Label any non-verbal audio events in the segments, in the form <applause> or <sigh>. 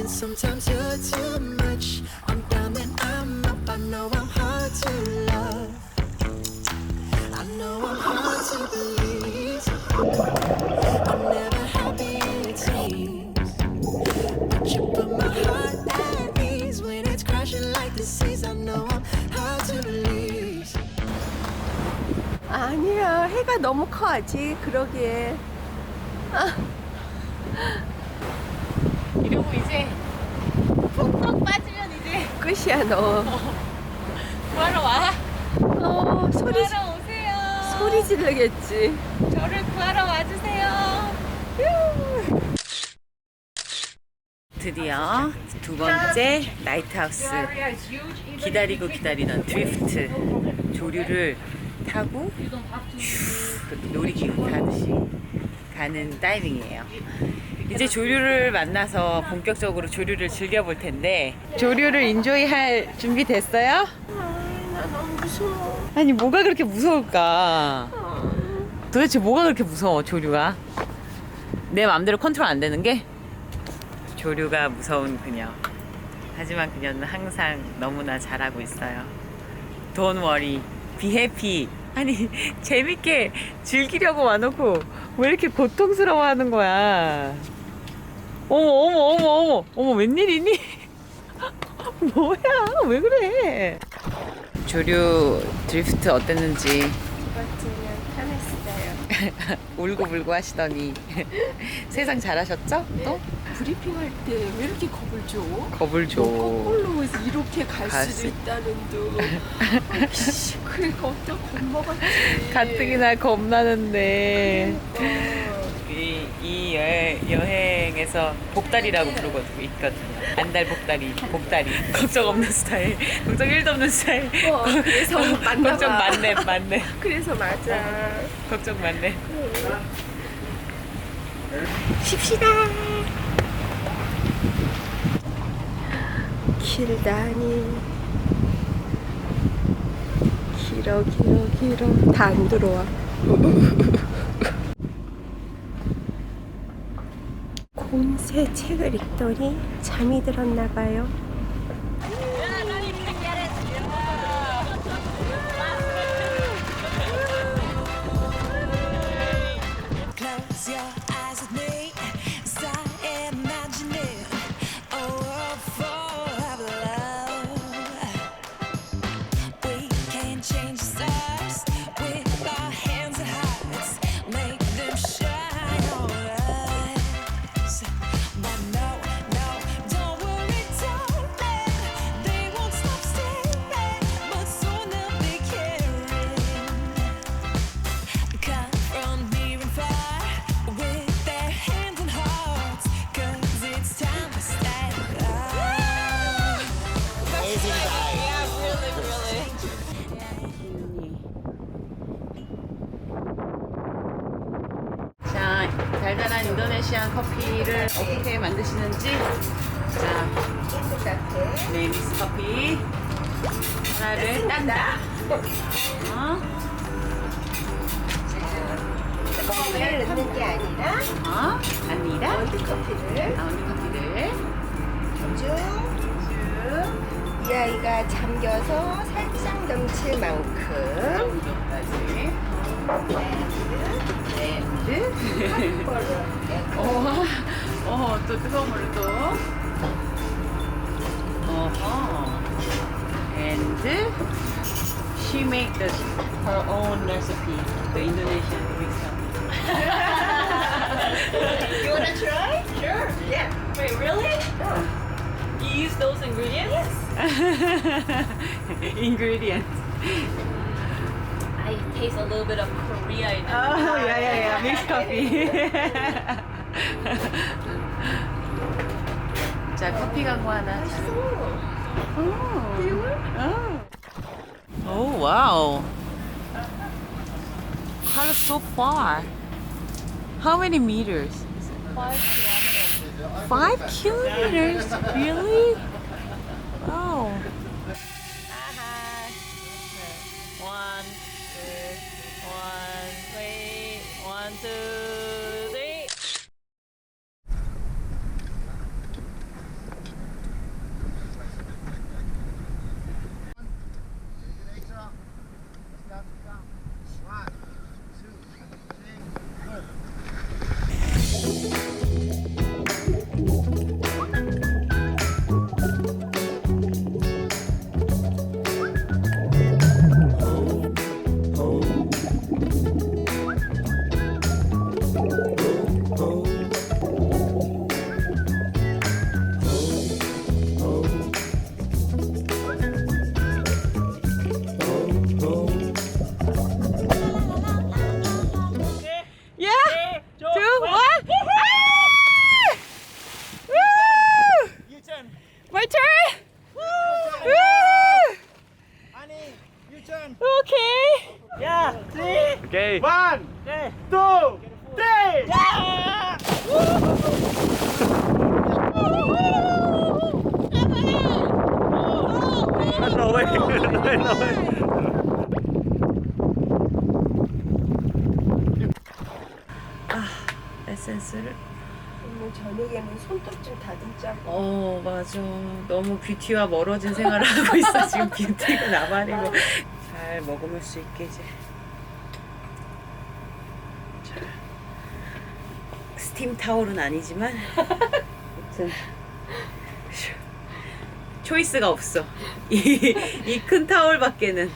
Then sometimes you're too much. I'm down, then I'm up. I know I'm hard to love. I know I'm hard to please. I'm never happy it seems. But you put my heart at ease when it's crashing like the seas. I know I'm hard to release. 아니야 해가 너무 커 아직 그러기에 이러고 이제 푹푹 빠지면 이제 끝이야 너 구하러 와. 어, 소리 구하러 오세요. 소리 지르겠지 저를 구하러 와주세요. 드디어 두 번째 라이트하우스 기다리고 기다리던 드리프트 조류를 타고 슈 이렇게 놀이기구 타듯이 가는 다이빙이에요. 이제 조류를 만나서 본격적으로 조류를 즐겨볼 텐데 조류를 인조이할 준비 됐어요? 나 너무 무서워 아니 뭐가 그렇게 무서울까? 도대체 뭐가 그렇게 무서워 조류가? 내 마음대로 컨트롤 안 되는 게 조류가 무서운 그녀. 하지만 그녀는 항상 너무나 잘하고 있어요. Don't worry, be happy. 아니 <laughs> 재밌게 즐기려고 와놓고 왜 이렇게 고통스러워하는 거야? 어머 어머 어머 어머 어머 웬일이니? <laughs> 뭐야 왜 그래? 조류 드리프트 어땠는지 이것쯤은 편했어요 <laughs> 울고불고 하시더니 <laughs> 세상 잘하셨죠? 또 브리핑할 때 왜 이렇게 겁을 줘? 겁을 줘. 거꾸로 해서 이렇게 갈 갈 수도 수- 있다는 둥 아이씨 겁도 겁먹었지 가뜩이나 겁나는데 어. 이, 이 여행, 여행 에서 복다리라고 부르거든요. 있거든요. 안달 복다리, 복다리. <laughs> 걱정 없는 스타일, 걱정 1도 없는 스타일. 어, 그래서 <laughs> 맞나 걱정 봐. 많네, 많네. <laughs> 그래서 맞아 걱정 많네. 쉽시다. 길다니. 길어 길어 길어 다 안 들어와. 곤세 책을 읽더니 잠이 들었나 봐요. 어떻게 만드시는지. 자, 네, 미스 커피. 하나를 딴다. 어? 커피를 넣는 게 아니라 어? 아니다. 원두 커피를 라운드 커피를. 쭉. 이 아이가 잠겨서 살짝 넘칠 만큼 정도까지. 랜드. <laughs> 어. 어, 어, 또 뜨거운 물을 또. 어허. And she make the, her own recipe, the Indonesian mix <laughs> You wanna try? Sure. Yeah. Wait, really? You use those ingredients? <laughs> Ingredients. I taste a little bit of Korea in it. Oh, yeah, yeah, yeah. Mixed <laughs> coffee. 자, 커피 광고 하나. 오. Oh, wow. How so far? How many meters? Five kilometers. Five kilometers? Really? Wow. One, two, one, three, one, two, 손톱 좀 다듬자고. 어 맞아. 너무 뷰티와 멀어진 생활을 <laughs> 하고 있어 지금 뷰티가 나발이고. 잘 먹으면 수 있게 이제. 자, 스팀 타올은 아니지만 아무튼 초이스가 없어. 이 이 큰 타올밖에는.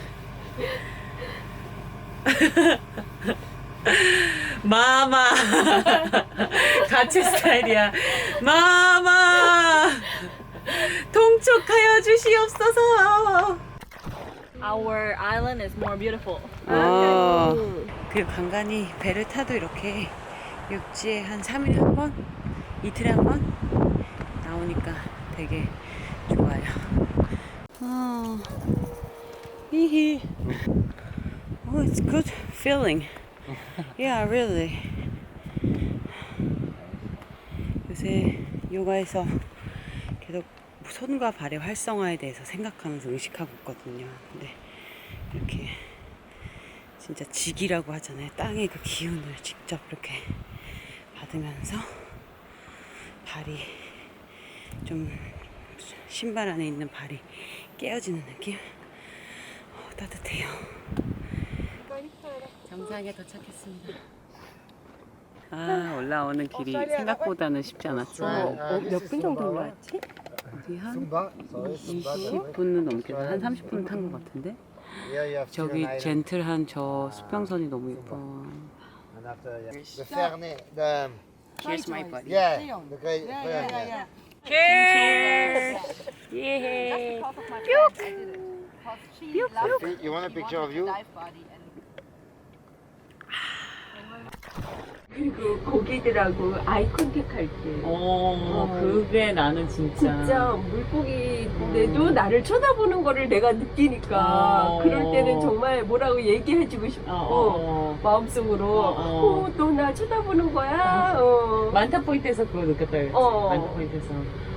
<laughs> 마마 <laughs> 가채 스타일이야 마마 통촉하여 주시옵소서 Our island is more beautiful. 어, 그 간간히 배를 타도 이렇게 육지에 한 3일에 한 번? 이틀에 한 번? 나오니까 되게 좋아요 어, 히히 Oh, it's good feeling Yeah, really 요새 요가에서 계속 손과 발의 활성화에 대해서 생각하면서 의식하고 있거든요. 근데 이렇게 진짜 직이라고 하잖아요. 땅의 그 기운을 직접 이렇게 받으면서 발이 좀 신발 안에 있는 발이 깨어지는 느낌? 어, 따뜻해요. 정상에 도착했습니다. 아 올라오는 길이 생각보다는 쉽지 않았지만 몇 분 정도 올라왔지? 우리 한 20분은 넘게 한 30분 탄 것 같은데 저기 젠틀한 저 수평선이 너무 예뻐 Here's my buddy great yeah, Cheers! 예. You want a picture of you? 그리고 고기들하고 아이 컨택 할 때. 어, 그게 나는 진짜. 진짜 물고기인데도 나를 쳐다보는 거를 내가 느끼니까 어. 그럴 때는 정말 뭐라고 얘기해주고 싶고 어, 어. 마음속으로 어, 어. 어, 너나 쳐다보는 거야 어. 만타 포인트에서 그거 느꼈다 그랬지. 어. 만타 포인트에서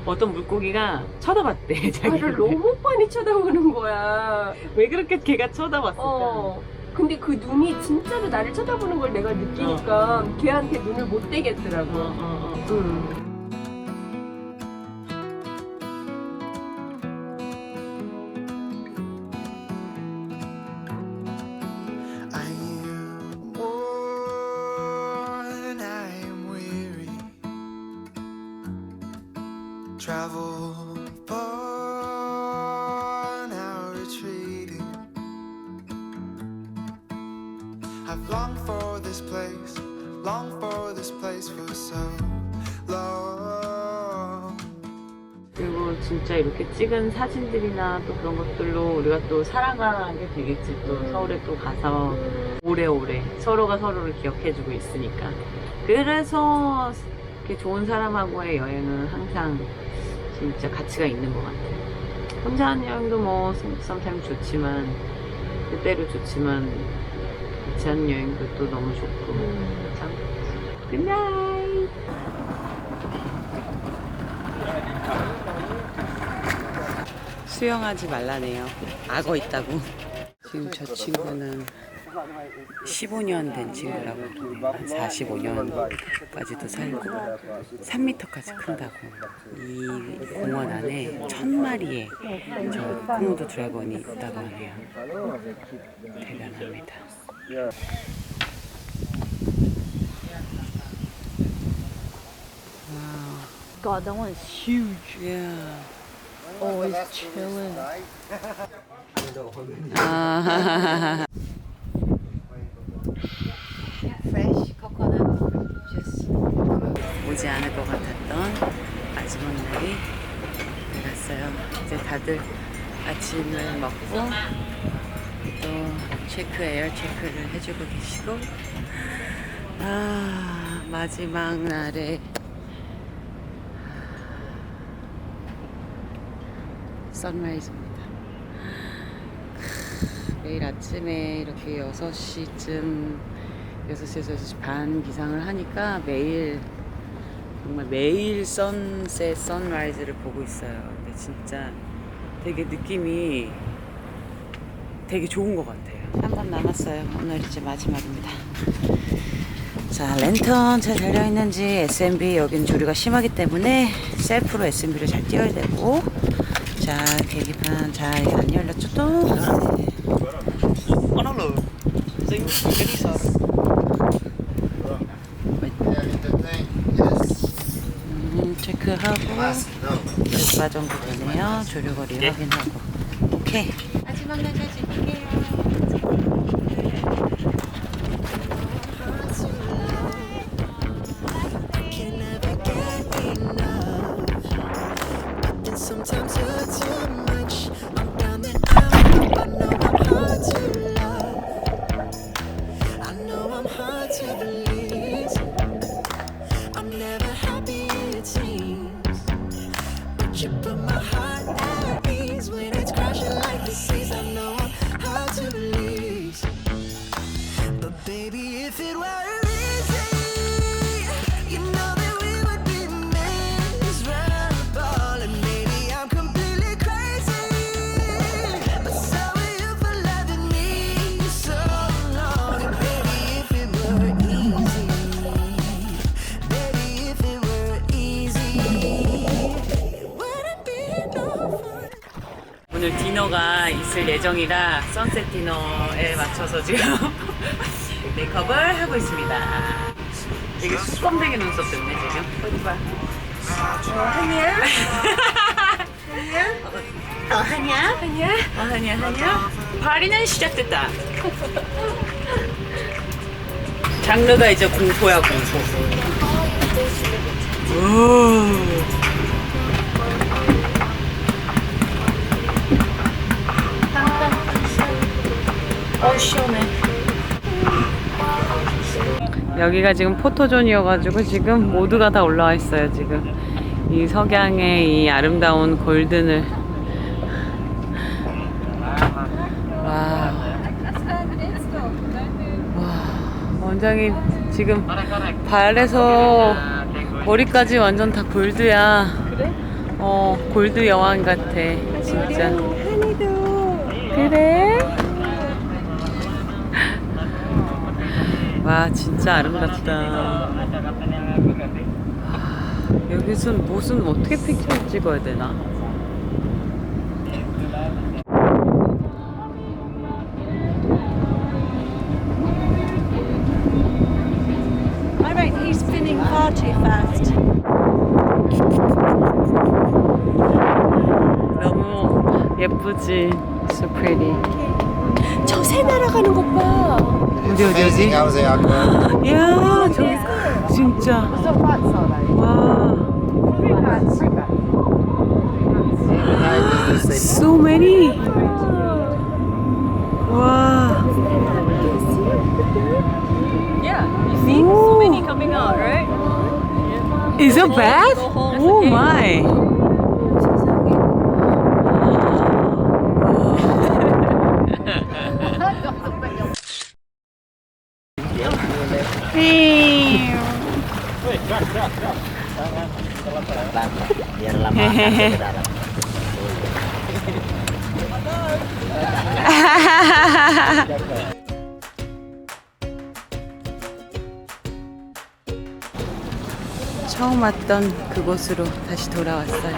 어떤 물고기가 쳐다봤대 <laughs> 나를 자기를. 너무 빤히 쳐다보는 거야 왜 그렇게 걔가 쳐다봤을까? 어. 근데 그 눈이 진짜로 나를 쳐다보는 걸 내가 느끼니까 걔한테 눈을 못 떼겠더라고 어, 어, 어. weary. Travel far, this place, longed for this place for so long. 그리고 진짜 이렇게 찍은 사진들이나 또 그런 것들로 우리가 또 살아가게 되겠지. 또 서울에 또 가서 오래오래 서로가 서로를 기억해주고 있으니까. 그래서 이렇게 좋은 사람하고의 여행은 항상 진짜 가치가 있는 것 같아요. 혼자 하는 여행도 뭐 sometimes 좋지만 그때로 좋지만 부산 여행도 너무 좋고. 참. 굿나잇 수영하지 말라네요. 악어 있다고. 지금 저 친구는 15년 된 친구라고 45년까지도 살고 3미터까지 큰다고. 이 공원 안에 천 마리의 저 코모도 드래곤이 있다고 하네요. 대단합니다. God, that one is huge. Yeah. Oh, it's chilling. 아. Fresh coconut juice. 오지 않을 것 같았던 마지막 날이 되었어요. 이제 다들 아침을 먹고 또 체크 에어 체크를 해주고 계시고 아 마지막 날에 선라이즈입니다. 매일 아침에 이렇게 6시쯤 6시에서 6시 반 기상을 하니까 매일 정말 매일 선셋 선라이즈를 보고 있어요. 근데 진짜 되게 느낌이 되게 좋은 것 같아요. 한 번 남았어요. 오늘 이제 마지막입니다. 자, 랜턴 잘 달려있는지 SMB 여긴 조류가 심하기 때문에 셀프로 SMB를 잘 띄워야 되고 자, 계기판 잘안 열렸죠 또? 네. 음, 체크하고 No. 얼마 정도 되네요. 조류거리 확인하고 오케이. 마지막 날까지 할게요. can never get enough. But then sometimes you're too much. I'm down and out. I know I'm hard to love. I know I'm hard to please. I'm never happy, it seems. But you 디너가 있을 예정이라 선셋 디너에 맞춰서 지금 <laughs> 메이크업을 하고 있습니다. 되게 수검되게 눈썹 때문에 지금. 어디 봐. 어, 하냐? 하냐? 어, 하냐? 하냐? 어, 하냐? 하냐? 파리는 시작됐다. 장르가 이제 공포야, 공포. 오. 여기가 지금 포토존이어가지고 지금 모두가 다 올라와 있어요 지금. 이 석양의 이 아름다운 골든을. 와, 와. 원장이 지금 발에서 머리까지 완전 다 골드야. 어 골드 여왕 같아 진짜. 그래? 와 진짜 아름답다. 아, 여기서 무슨 어떻게 픽처를 찍어야 되나? 너무 예쁘지. So pretty. 저새 날아가는 것 봐. 어디 어디 Amazing 어디? how they are grown. 야 저기 진짜. 와. Night is the same. So many. 와. Yeah, you see so many coming out, right? Is it bad? Go home, it's Oh okay. my. <laughs> 처음 왔던 그곳으로 다시 돌아왔어요.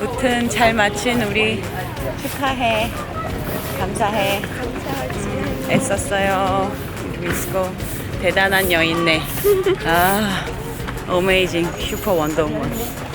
무튼 잘 마친 우리 축하해. 감사해. 애썼어요. 미스코. 대단한 여인네. 아, 어메이징. 슈퍼 원더우먼.